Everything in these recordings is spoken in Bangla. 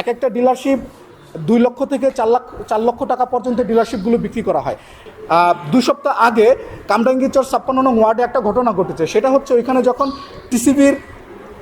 এক একটা ডিলারশিপ দুই লক্ষ থেকে চার লাখ, চার লক্ষ টাকা পর্যন্ত ডিলারশিপগুলো বিক্রি করা হয়। দুই সপ্তাহ আগে কামরাঙ্গিচর ছাপ্পান্ন নং ওয়ার্ডে একটা ঘটনা ঘটেছে। সেটা হচ্ছে ওইখানে যখন টিসিবির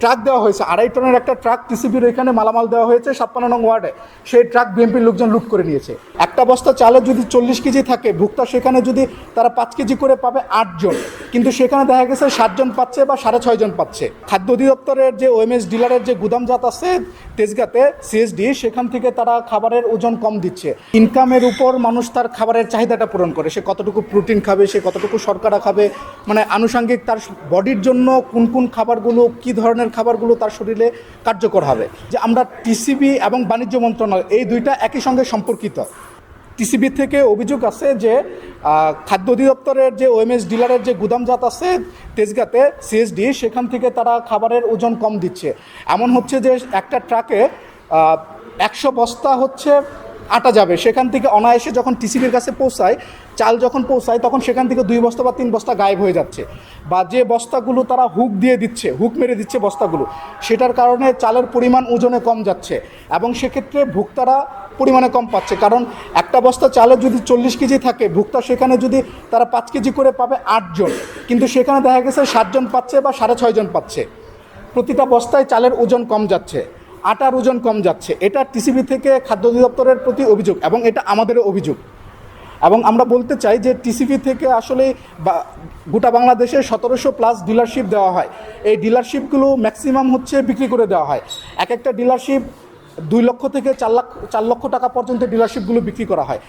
ট্রাক দেওয়া হয়েছে, আড়াই টনের একটা ট্রাক টিসিবির ওইখানে মালামাল দেওয়া হয়েছে ছাপ্পান্ন নং ওয়ার্ডে। সেই ট্রাক বিএনপির লোকজন লুট করে নিয়েছে। একটা বস্তা চালে যদি চল্লিশ কেজি থাকে, ভুক্তা সেখানে যদি তারা পাঁচ কেজি করে পাবে আটজন। কিন্তু সেখানে দেখা গেছে সাতজন পাচ্ছে বা সাড়ে ছয়জন পাচ্ছে। খাদ্য অধিদপ্তরের যে ওএমএস ডিলারের যে গুদামজাত আছে তেজগাতে সিএসডি সেখান থেকে তারা খাবারের ওজন কম দিচ্ছে। ইনকামের উপর মানুষ তার খাবারের চাহিদাটা পূরণ করে। সে কতটুকু প্রোটিন খাবে, সে কতটুকু শর্করা খাবে মানে আনুষাঙ্গিক তার বডির জন্য কোন কোন খাবারগুলো, কি ধরনের খাবারগুলো তার শরীরে কার্যকর হবে। যে আমরা টিসিবি এবং বাণিজ্য মন্ত্রণালয়, এই দুইটা একই সঙ্গে সম্পর্কিত। টিসিবি থেকে অভিযোগ আছে যে খাদ্য অধিদপ্তরের যে ওএমএস ডিলারের যে গুদামজাত আছে তেজগাতে, সিএসডি, সেখান থেকে তারা খাবারের ওজন কম দিচ্ছে। এমন হচ্ছে যে একটা ট্রাকে একশো বস্তা হচ্ছে আটা যাবে। সেখান থেকে অনায়াসে যখন টিসিবির কাছে পৌঁছায়, চাল যখন পৌঁছায়, তখন সেখান থেকে দুই বস্তা বা তিন বস্তা গায়েব হয়ে যাচ্ছে। বা যে বস্তাগুলো তারা হুক দিয়ে দিচ্ছে, হুক মেরে দিচ্ছে বস্তাগুলো, সেটার কারণে চালের পরিমাণ ওজনে কম যাচ্ছে। এবং সেক্ষেত্রে ভুক্তারা পরিমাণে কম পাচ্ছে। কারণ একটা বস্তা চালে যদি চল্লিশ কেজি থাকে, ভুক্তা সেখানে যদি তারা পাঁচ কেজি করে পাবে আটজন কিন্তু সেখানে দেখা গেছে সাতজন পাচ্ছে বা সাড়ে ছয়জন পাচ্ছে। প্রতিটা বস্তায় চালের ওজন কম যাচ্ছে, আটার ওজন কম যাচ্ছে। এটা টিসিবি থেকে খাদ্য অধিদপ্তরের প্রতি অভিযোগ এবং এটা আমাদেরও অভিযোগ। এবং আমরা বলতে চাই যে টিসিবি থেকে আসলে গোটা বাংলাদেশে সতেরোশো প্লাস ডিলারশিপ দেওয়া হয়। এই ডিলারশিপগুলো ম্যাক্সিমাম হচ্ছে বিক্রি করে দেওয়া হয়। এক একটা ডিলারশিপ দুই লক্ষ থেকে চার লাখ, চার লক্ষ টাকা পর্যন্ত ডিলারশিপগুলো বিক্রি করা হয়।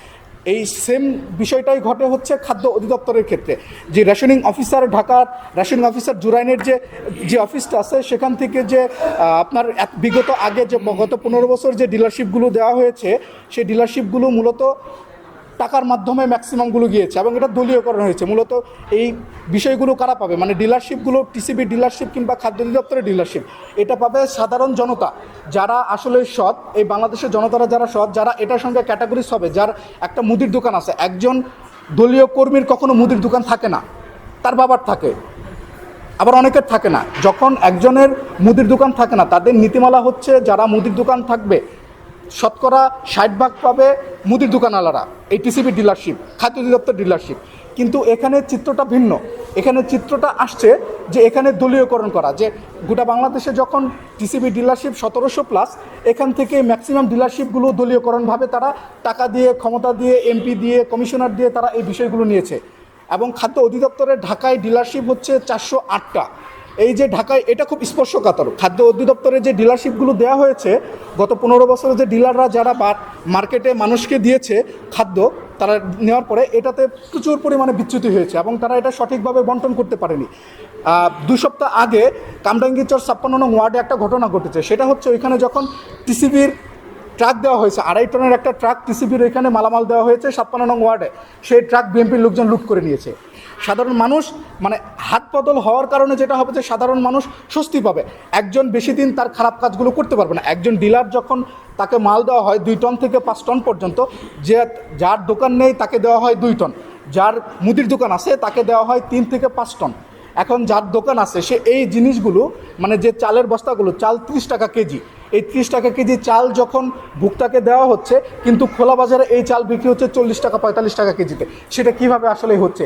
এই সেম বিষয়টাই ঘটে হচ্ছে খাদ্য অধিদপ্তরের ক্ষেত্রে। যে রেশনিং অফিসার ঢাকার রেশনিং অফিসার জুরাইনের যে যে অফিসটা আছে, সেখান থেকে যে আপনার বিগত আগে যে, গত পনেরো বছর যে ডিলারশিপগুলো দেওয়া হয়েছে, সেই ডিলারশিপগুলো মূলত টাকার মাধ্যমে ম্যাক্সিমামগুলো গিয়েছে এবং এটা দলীয়করণ হয়েছে। মূলত এই বিষয়গুলো কারা পাবে? মানে ডিলারশিপগুলো টিসিবি ডিলারশিপ কিংবা খাদ্য অধিদপ্তরের ডিলারশিপ এটা পাবে সাধারণ জনতা। যারা আসলে সৎ, এই বাংলাদেশের জনতারা যারা সৎ, যারা এটার সঙ্গে ক্যাটাগরিজ হবে, যার একটা মুদির দোকান আছে, একজন দলীয় কর্মীর কখনো মুদির দোকান থাকে না। তার বাবার থাকে, আবার অনেকের থাকে না। যখন একজনের মুদির দোকান থাকে না, তাদের নীতিমালা হচ্ছে যারা মুদির দোকান থাকবে শতকরা ষাট ভাগ পাবে মুদির দোকানওয়ালারা, এই টিসিবি ডিলারশিপ খাদ্য অধিদপ্তর ডিলারশিপ কিন্তু এখানে চিত্রটা ভিন্ন। এখানে চিত্রটা আসছে যে এখানে দলীয়করণ করা, যে গোটা বাংলাদেশে যখন টিসিবি ডিলারশিপ সতেরোশো প্লাস এখান থেকে ম্যাক্সিমাম ডিলারশিপগুলো দলীয়করণভাবে তারা টাকা দিয়ে, ক্ষমতা দিয়ে এমপি দিয়ে কমিশনার দিয়ে তারা এই বিষয়গুলো নিয়েছে। এবং খাদ্য অধিদপ্তরের ঢাকায় ডিলারশিপ হচ্ছে চারশো আটটা। এই যে ঢাকায়, এটা খুব স্পর্শকাতর। খাদ্য অধিদপ্তরের যে ডিলারশিপগুলো দেওয়া হয়েছে, গত পনেরো বছরে যে ডিলাররা যারা মার্কেটে মানুষকে দিয়েছে খাদ্য, তারা নেওয়ার পরে এটাতে প্রচুর পরিমাণে বিচ্যুতি হয়েছে এবং তারা এটা সঠিকভাবে বন্টন করতে পারেনি। দুই সপ্তাহ আগে কামরাঙ্গিচর ছাপ্পান্ন ওয়ার্ডে একটা ঘটনা ঘটেছে। সেটা হচ্ছে ওইখানে যখন টিসিবির ট্রাক দেওয়া হয়েছে। আড়াই টনের একটা ট্রাক টিসিবির ওইখানে মালামাল দেওয়া হয়েছে ছাপ্পান্ন নং ওয়ার্ডে। সেই ট্রাক বিএনপির লোকজন লুট করে নিয়েছে। সাধারণ মানুষ মানে হাত বদল হওয়ার কারণে যেটা হবে যে সাধারণ মানুষ স্বস্তি পাবে। একজন বেশি দিন তার খারাপ কাজগুলো করতে পারবে না। একজন ডিলার যখন তাকে মাল দেওয়া হয় দুই টন থেকে পাঁচ টন পর্যন্ত, যে যার দোকান নেই তাকে দেওয়া হয় দুই টন। যার মুদির দোকান আছে তাকে দেওয়া হয় তিন থেকে পাঁচ টন। এখন যার দোকান আছে, সে এই জিনিসগুলো মানে যে চালের বস্তাগুলো, চাল ত্রিশ টাকা কেজি এই ত্রিশ টাকা কেজি চাল যখন ভুক্তাকে দেওয়া হচ্ছে, কিন্তু খোলা বাজারে এই চাল বিক্রি হচ্ছে চল্লিশ টাকা, পঁয়তাল্লিশ টাকা কেজিতে। সেটা কীভাবে আসলে হচ্ছে?